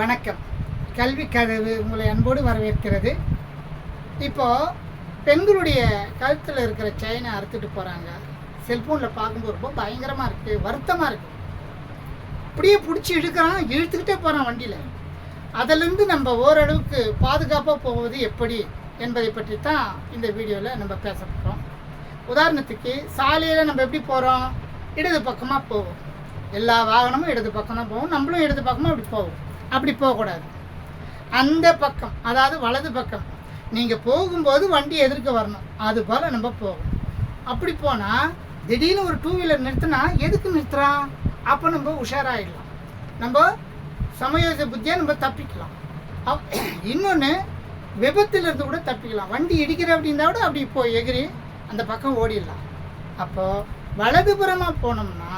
வணக்கம். கல்வி கதவு உங்களை அன்போடு வரவேற்கிறது. இப்போ பெண்களுடைய கழுத்தில் இருக்கிற செயினை அறுத்துட்டு போகிறாங்க செல்ஃபோனில் பார்க்கும்போது ரொம்ப பயங்கரமாக இருக்குது வருத்தமாக இருக்குது அப்படியே பிடிச்சி இழுக்கிறான் இழுத்துக்கிட்டே போகிறான் வண்டியில். அதிலிருந்து நம்ம ஓரளவுக்கு பாதுகாப்பாக போவது எப்படி என்பதை பற்றி தான் இந்த வீடியோவில் நம்ம பேச போகிறோம் உதாரணத்துக்கு சாலையில் நம்ம எப்படி போகிறோம் இடது பக்கமாக போவோம். எல்லா வாகனமும் இடது பக்கம் தான் போகும். நம்மளும் இடது பக்கமாக அப்படி போகும். அப்படி போகக்கூடாது. அந்த பக்கம் அதாவது வலது பக்கம். நீங்கள் போகும்போது வண்டி எதிர்க்க வரணும். அது போல் நம்ம போகும் அப்படி போனால் திடீர்னு ஒரு டூ வீலர் நிறுத்தினா எதுக்கு நிறுத்துறான் அப்போ நம்ம உஷாராகிடலாம் நம்ம சமயோஜ புத்தியாக நம்ம தப்பிக்கலாம். இன்னொன்று விபத்திலிருந்து கூட தப்பிக்கலாம். வண்டி இடிக்கிற அப்படின்னா கூட அப்படி இப்போ எகிரி அந்த பக்கம் ஓடிடலாம். அப்போது வலதுபுறமாக போனோம்னா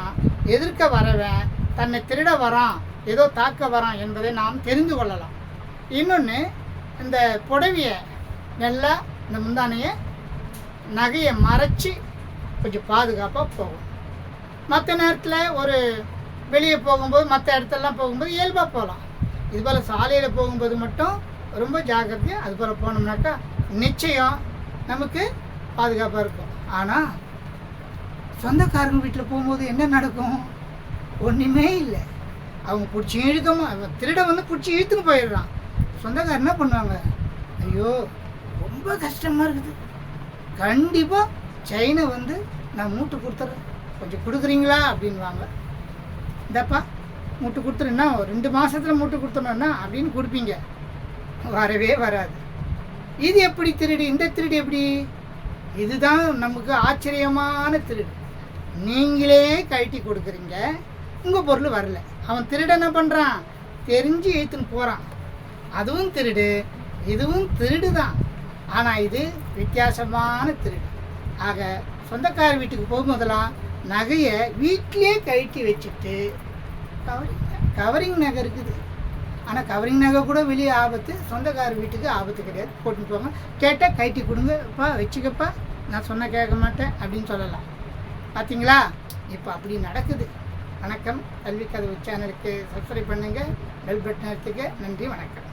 எதிர்க்க வரவன் தன்னை திருட வரான் ஏதோ தாக்க வரான் என்பதை நாம் தெரிந்து கொள்ளலாம். இன்னொன்று இந்த புடவையை நல்லா இந்த முந்தானையை நகையை மறைச்சி கொஞ்சம் பாதுகாப்பாக போகும் மற்ற நேரத்தில் ஒரு வெளியே போகும்போது மற்ற இடத்துலலாம் போகும்போது இயல்பாக போகலாம் இது போல் சாலையில் போகும்போது மட்டும் ரொம்ப ஜாக்கிரதையாக அது போல் போனோம்னாக்கா நிச்சயம் நமக்கு பாதுகாப்பாக இருக்கும். ஆனால் சொந்தக்காரங்க வீட்டில் போகும்போது என்ன நடக்கும்? ஒன்றுமே இல்லை. அவங்க பிடிச்சி இழுக்கமா அவன் திருட வந்து பிடிச்சி இழுத்துன்னு போயிடுறான். சொந்தக்காரர் என்ன பண்ணுவாங்க? ஐயோ ரொம்ப கஷ்டமாக இருக்குது. கண்டிப்பாக செயினை வந்து நான் மூட்டு கொடுத்துட்றேன் கொஞ்சம் கொடுக்குறீங்களா? அப்படின்வாங்க இந்தப்பா மூட்டு கொடுத்துருன்னா ஒரு ரெண்டு மாதத்தில் மூட்டு கொடுத்துடணும்னா அப்படின்னு கொடுப்பீங்க. வரவே வராது. இது எப்படி திருடு? இந்த திருடு எப்படி? இதுதான் நமக்கு ஆச்சரியமான திருடு. நீங்களே கழட்டி கொடுக்குறீங்க. உங்கள் பொருள் வரல. அவன் திருட என்ன பண்ணுறான் தெரிஞ்சு இழுத்துன்னு போகிறான் அதுவும் திருடு இதுவும் திருடு தான் ஆனால் இது வித்தியாசமான திருடு. ஆக சொந்தக்கார வீட்டுக்கு போகும்போதெல்லாம் நகையை வீட்டிலே கழட்டி வச்சுட்டு கவரிங் கவரிங் நகை இருக்குது. ஆனால் கவரிங் நகை கூட வெளியே ஆபத்து சொந்தக்கார வீட்டுக்கு ஆபத்து கிடையாது. போட்டுட்டு போங்க. கேட்டால் கழட்டி கொடுங்கப்பா வச்சுக்கப்பா. நான் சொன்ன கேட்க மாட்டேன் அப்படின்னு சொல்லலாம். பார்த்தீங்களா இப்போ அப்படி நடக்குது. வணக்கம். கல்வி கதவு சேனலுக்கு சப்ஸ்கிரைப் பண்ணுங்கள் பெல் பட்டன் எடுத்துக்க நன்றி வணக்கம்.